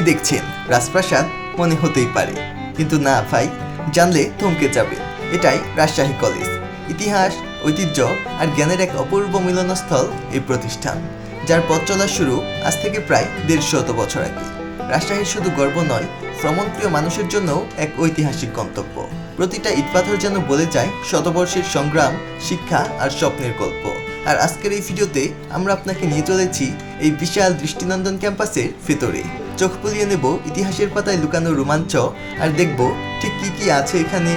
কি দেখছেন? রাজপ্রাসাদ মনে হতেই পারে। কিন্তু না ভাই, জানলে থমকে যাবে। এটাই রাজশাহী কলেজ। ইতিহাস, ঐতিহ্য আর জ্ঞানের এক অপূর্ব মিলনস্থল এই প্রতিষ্ঠান, যার পথ চলা শুরু আজ থেকে প্রায় দেড় শত বছর আগে। রাজশাহীর শুধু গর্ব নয় ভ্রমণপ্রিয় মানুষের জন্য এক ঐতিহাসিক গন্তব্য। প্রতিটা ইটপাথর যেন বলে যায় শতবর্ষের সংগ্রাম, শিক্ষা আর স্বপ্নের গল্প। আর আজকের এই ভিডিওতে আমরা আপনাকে নিয়ে চলেছি এই বিশাল দৃষ্টিনন্দন ক্যাম্পাসের ভেতরে। চোখ বুলিয়ে নেব ইতিহাসের পাতায় লুকানো রোমাঞ্চ আর দেখব ঠিক কী কী আছে এখানে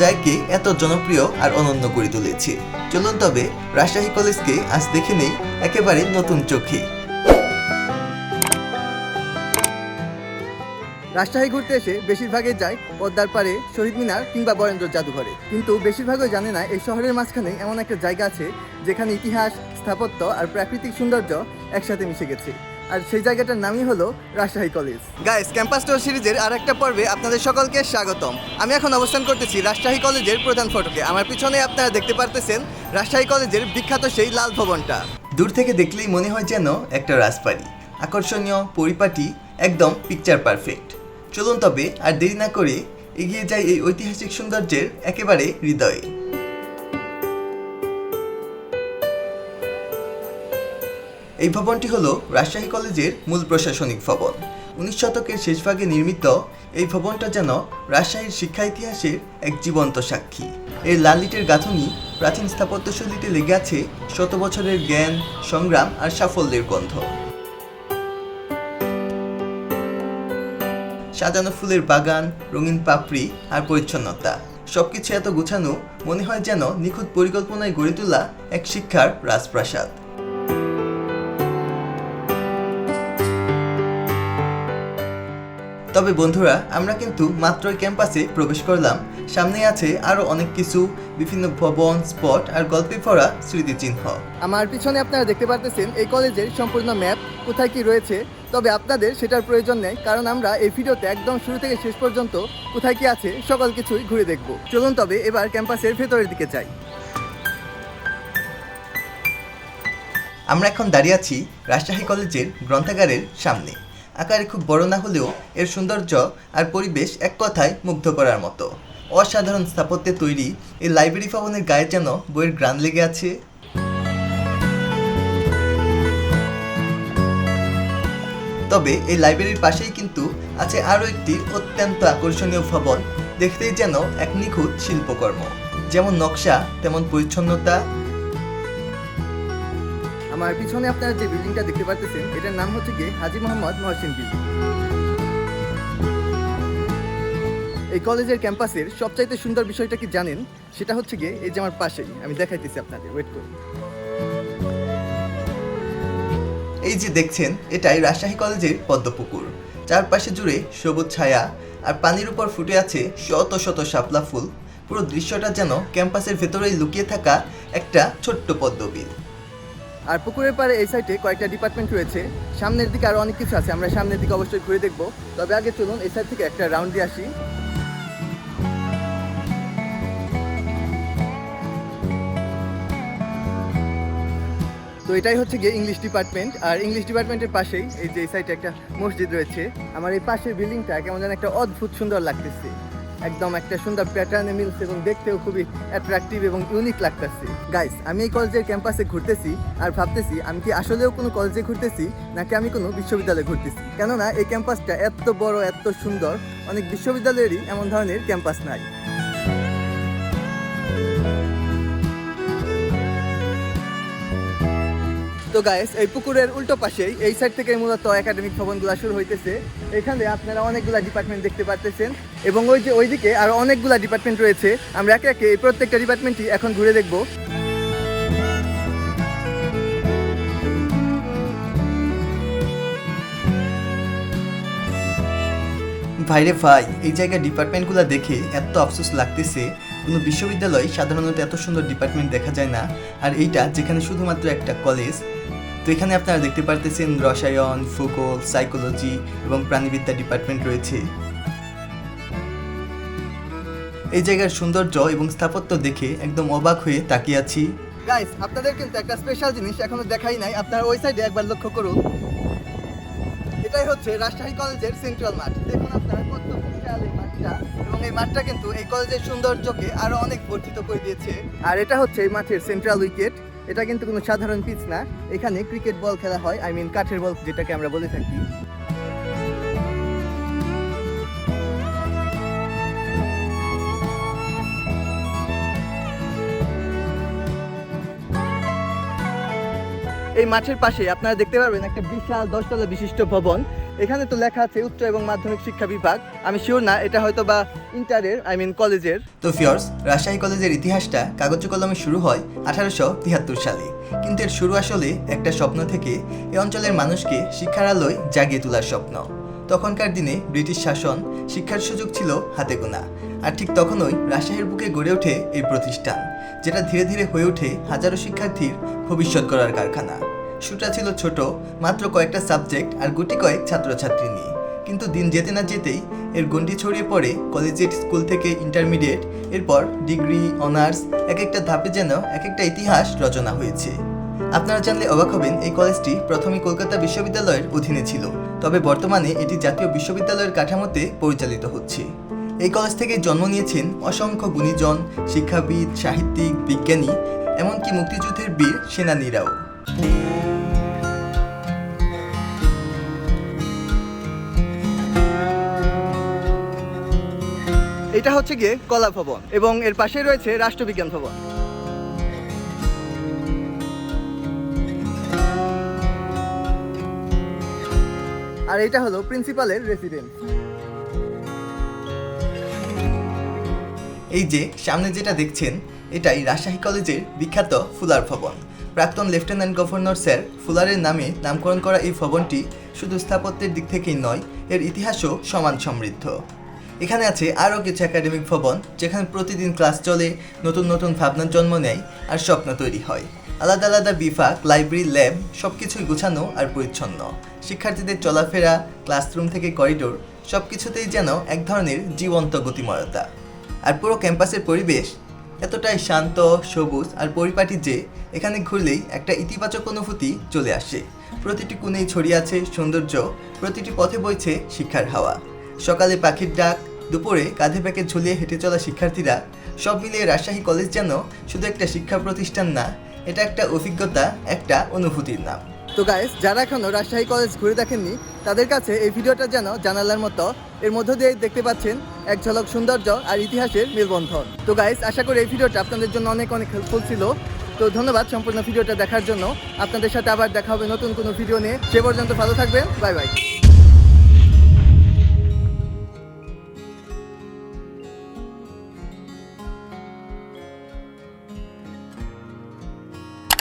যাকে এত জনপ্রিয় আর অনন্য করে তুলেছে। চলুন তবে রাজশাহী কলেজকে আজ দেখে নেই একেবারে নতুন চোখে। রাজশাহী ঘুরতে এসে বেশিরভাগই যায় পদ্মার পারে শহীদ মিনার কিংবা বরেন্দ্র জাদুঘরে। কিন্তু বেশিরভাগই জানে না এই শহরের মাঝখানে এমন একটা জায়গা আছে যেখানে ইতিহাস, স্থাপত্য আর প্রাকৃতিক সৌন্দর্য একসাথে মিশে গেছে। আর সেই জায়গাটার নামই হলো Rajshahi college. Guys campus tour সিরিজের আর একটা পর্বে আপনাদের সকলকে স্বাগতম। আমি এখন অবস্থান করতেছি রাজশাহী কলেজের প্রধান ফটকে। আমার পিছনে আপনারা দেখতে পারতেছেন রাজশাহী কলেজের বিখ্যাত সেই লাল ভবনটা। দূর থেকে দেখলেই মনে হয় যেন একটা রাজবাড়ি। আকর্ষণীয়, পরিপাটি, একদম পিকচার পারফেক্ট চলুন তবে আর দেরি না করে এগিয়ে যাই এই ঐতিহাসিক সৌন্দর্যের একেবারে হৃদয়ে। এই ভবনটি হলো রাজশাহী কলেজের মূল প্রশাসনিক ভবন। উনিশ শতকের শেষভাগে নির্মিত এই ভবনটা যেন রাজশাহীর শিক্ষা ইতিহাসের এক জীবন্ত সাক্ষী। এর লালিটের গাঁথনি প্রাচীন স্থাপত্যশৈলীতে লেগে আছে শত বছরের জ্ঞান, সংগ্রাম আর সাফল্যের গন্ধ। সাজানো ফুলের বাগান, রঙিন পাপড়ি আর পরিচ্ছন্নতা। সবকিছু এত গোছানো মনে হয় যেন নিখুঁত পরিকল্পনায় গড়ে তোলা এক শিক্ষার রাজপ্রাসাদ। তবে বন্ধুরা আমরা কিন্তু মাত্রই ক্যাম্পাসে প্রবেশ করলাম। সামনে আছে আরও অনেক কিছু বিভিন্ন ভবন স্পট আর গল্পে ভরা স্মৃতিচিহ্ন। আমার পিছনে আপনারা দেখতে পারতেছেন এই কলেজের সম্পূর্ণ ম্যাপ কোথায় কি রয়েছে। তবে আপনাদের সেটার প্রয়োজন নেই কারণ আমরা এই ভিডিওতে একদম শুরু থেকে শেষ পর্যন্ত কোথায় কি আছে সকল কিছুই ঘুরে দেখব। চলুন তবে এবার ক্যাম্পাসের ভেতরের দিকে যাই। আমরা এখন দাঁড়িয়ে আছি রাজশাহী কলেজের গ্রন্থাগারের সামনে। আকারে খুব বড় না হলেও এর সৌন্দর্য আর পরিবেশ এক কথায় মুগ্ধ করার মতো। অসাধারণ স্থাপত্যে তৈরি এই লাইব্রেরি ভবনের গায়ে যেন বইয়ের গ্রান লেগে আছে। তবে এই লাইব্রেরির পাশেই কিন্তু আছে আরও একটি অত্যন্ত আকর্ষণীয় ভবন, দেখতেই যেন এক নিখুঁত শিল্পকর্ম। যেমন নকশা, তেমন পরিচ্ছন্নতা আমার পিছনে আপনারা যে বিল্ডিংটা দেখতে পারতেছেন, এটার নাম হচ্ছে গিয়ে হাজি মোহাম্মদ মহসিন বিল্ডিং এই কলেজের ক্যাম্পাসের সবচাইতে সুন্দর বিষয়টা কি জানেন? সেটা হচ্ছে গিয়ে এই যে আমার পাশেই আমি দেখাইতেছি আপনাদের ওয়েট করুন। এই যে দেখছেন, এটাই রাজশাহী কলেজের পদ্মপুকুর। চারপাশে জুড়ে সবুজ ছায়া আর পানির উপর ফুটে আছে শত শত শাপলা ফুল। পুরো দৃশ্যটা যেন ক্যাম্পাসের ভেতরেই লুকিয়ে থাকা একটা ছোট্ট পদ্মবিল। আর পুকুরের পাড়ে এই সাইডে কয়েকটা ডিপার্টমেন্ট রয়েছে। সামনের দিকে আরও অনেক কিছু আছে, আমরা সামনের দিকে অবশ্যই ঘুরে দেখব। তবে আগে চলুন, এই সাইড থেকে একটা রাউন্ড দিয়ে আসি। তো এটাই হচ্ছে গিয়ে ইংলিশ ডিপার্টমেন্ট আর ইংলিশ ডিপার্টমেন্টের পাশেই এই যে এই সাইডে একটা মসজিদ রয়েছে। আমার এই পাশের বিল্ডিংটা কেমন যেন একটা অদ্ভুত সুন্দর লাগতেছে। একদম একটা সুন্দর প্যাটার্নে মিলছে এবং দেখতেও খুবই অ্যাট্রাকটিভ এবং ইউনিক লাগতেছে। গাইস আমি এই কলেজের ক্যাম্পাসে ঘুরতেছি আর ভাবতেছি আমি কি আসলেও কোনো কলেজে ঘুরতেছি নাকি আমি কোনো বিশ্ববিদ্যালয়ে ঘুরতেছি? কেননা এই ক্যাম্পাসটা এত বড়, এত সুন্দর, অনেক বিশ্ববিদ্যালয়েরই এমন ধরনের ক্যাম্পাস নাই। তো গাইস এই পুকুরের উল্টো পাশেই এই সাইড থেকে মূলত একাডেমিক ভবনগুলো শুরু হইতেছে। এখানে আপনারা অনেকগুলা ডিপার্টমেন্ট দেখতে পারতেছেন। এবং ওই যে ওইদিকে আরও অনেকগুলা ডিপার্টমেন্ট রয়েছে। আমরা একে একে এই প্রত্যেকটা ডিপার্টমেন্টই এখন ঘুরে দেখব। ভাইরে ভাই, এই জায়গার ডিপার্টমেন্টগুলো দেখে এত আফসোস লাগতেছে। কোনো বিশ্ববিদ্যালয় সাধারণত এত সুন্দর ডিপার্টমেন্ট দেখা যায় না। আর এইটা যেখানে শুধুমাত্র একটা কলেজ তো এখানে আপনারা দেখতে পারতেছেন রসায়ন ভূগোল সাইকোলজি এবং প্রাণীবিদ্যা ডিপার্টমেন্ট রয়েছে। এই জায়গার সৌন্দর্য এবং স্থাপত্য দেখে একদম অবাক হয়ে তাকিয়ে আছি। গাইস আপনাদের কিন্তু একটা স্পেশাল জিনিস এখনও দেখাই নাই আপনারা ওই সাইডে একবার লক্ষ্য করুন। এটাই হচ্ছে রাজশাহী কলেজের সেন্ট্রাল মাঠ। দেখুন আপনারা কত বিশাল এই মাঠটা এবং এই মাঠটা কিন্তু এই কলেজের সৌন্দর্যকে আরও অনেক বর্ধিত করে দিয়েছে। আর এটা হচ্ছে এই মাঠের সেন্ট্রাল উইকেট এটা কিন্তু কোনো সাধারণ পিচ না। এখানে ক্রিকেট বল খেলা হয় আই মিন কাঠের বল যেটাকে আমরা বলে থাকি। এই মাঠের পাশে আপনারা দেখতে পারবেন একটা বিশাল দশতলা বিশিষ্ট ভবন। এখানে তো লেখা আছে উচ্চ এবং মাধ্যমিক শিক্ষা বিভাগ। আমি শিওর না, এটা হয়তো বা ইন্টারের আই মিন কলেজের। তো ফিয়র্স রাজশাহী কলেজের ইতিহাসটা কাগজ কলমে শুরু হয় আঠারোশো তিয়াত্তর সালে। কিন্তু এর শুরু আসলে একটা স্বপ্ন থেকে এ অঞ্চলের মানুষকে শিক্ষার আলোয় জাগিয়ে তোলার স্বপ্ন। তখনকার দিনে ব্রিটিশ শাসন শিক্ষার সুযোগ ছিল হাতে গোনা। আর ঠিক তখনই রাজশাহীর বুকে গড়ে ওঠে এই প্রতিষ্ঠান, যেটা ধীরে ধীরে হয়ে ওঠে হাজারো শিক্ষার্থীর ভবিষ্যৎ গড়ার কারখানা। শুরুটা ছিল ছোট, মাত্র কয়েকটা সাবজেক্ট আর গুটি কয়েক ছাত্রছাত্রী নিয়ে। কিন্তু দিন যেতে না যেতেই এর গণ্ডি ছড়িয়ে পড়ে কলেজিয়েট স্কুল থেকে ইন্টারমিডিয়েট, এরপর ডিগ্রি, অনার্স, এক একটা ধাপে যেন এক একটা ইতিহাস রচনা হয়েছে। আপনারা জানলে অবাক হবেন, এই কলেজটি প্রথমে কলকাতা বিশ্ববিদ্যালয়ের অধীনে ছিল, তবে বর্তমানে এটি জাতীয় বিশ্ববিদ্যালয়ের কাঠামোতে পরিচালিত হচ্ছে। এই কলেজ থেকে জন্ম নিয়েছেন অসংখ্য গুণীজন, শিক্ষাবিদ, সাহিত্যিক, বিজ্ঞানী, এমনকি মুক্তিযুদ্ধের বীর সেনানীরাও। এটা হচ্ছে গিয়ে কলা ভবন, এবং এর পাশে রয়েছে রাষ্ট্রবিজ্ঞান ভবন। আর এটা হলো প্রিন্সিপালের রেসিডেন্স এই যে, সামনে যেটা দেখছেন, এটাই রাজশাহী কলেজের বিখ্যাত ফুলার ভবন। প্রাক্তন লেফটেন্যান্ট গভর্নর স্যার ফুলারের নামে নামকরণ করা এই ভবনটি শুধু স্থাপত্যের দিক থেকেই নয়, এর ইতিহাসও সমান সমৃদ্ধ। এখানে আছে আরও কিছু একাডেমিক ভবন, যেখানে প্রতিদিন ক্লাস চলে, নতুন নতুন ভাবনার জন্ম নেয় আর স্বপ্ন তৈরি হয়। আলাদা আলাদা বিভাগ লাইব্রেরি ল্যাব সব কিছুই গোছানো আর পরিচ্ছন্ন। শিক্ষার্থীদের চলাফেরা, ক্লাসরুম থেকে করিডোর সব কিছুতেই যেন এক ধরনের জীবন্ত গতিময়তা। আর পুরো ক্যাম্পাসের পরিবেশ এতটাই শান্ত, সবুজ আর পরিপাটি যে এখানে ঘুরলেই একটা ইতিবাচক অনুভূতি চলে আসে। প্রতিটি কোণেই ছড়িয়ে আছে সৌন্দর্য, প্রতিটি পথে বইছে শিক্ষার হাওয়া। সকালে পাখির ডাক, দুপুরে কাঁধে ব্যাগে ঝুলিয়ে হেঁটে চলা শিক্ষার্থীরা, সব মিলিয়ে রাজশাহী কলেজ যেন শুধু একটা শিক্ষা প্রতিষ্ঠান না, এটা একটা অভিজ্ঞতা, একটা অনুভূতির নাম। তো গাইস যারা এখনও রাজশাহী কলেজ ঘুরে দেখেননি, তাদের কাছে এই ভিডিওটা যেন জানালার মতো। এর মধ্য দিয়ে দেখতে পাচ্ছেন এক ঝলক সৌন্দর্য আর ইতিহাসের মেলবন্ধন। তো গাইস আশা করি এই ভিডিওটা আপনাদের জন্য অনেক অনেক হেল্পফুল ছিল। তো ধন্যবাদ সম্পূর্ণ ভিডিওটা দেখার জন্য। আপনাদের সাথে আবার দেখা হবে নতুন কোনো ভিডিও নিয়ে। সে পর্যন্ত ভালো থাকবেন। Bye bye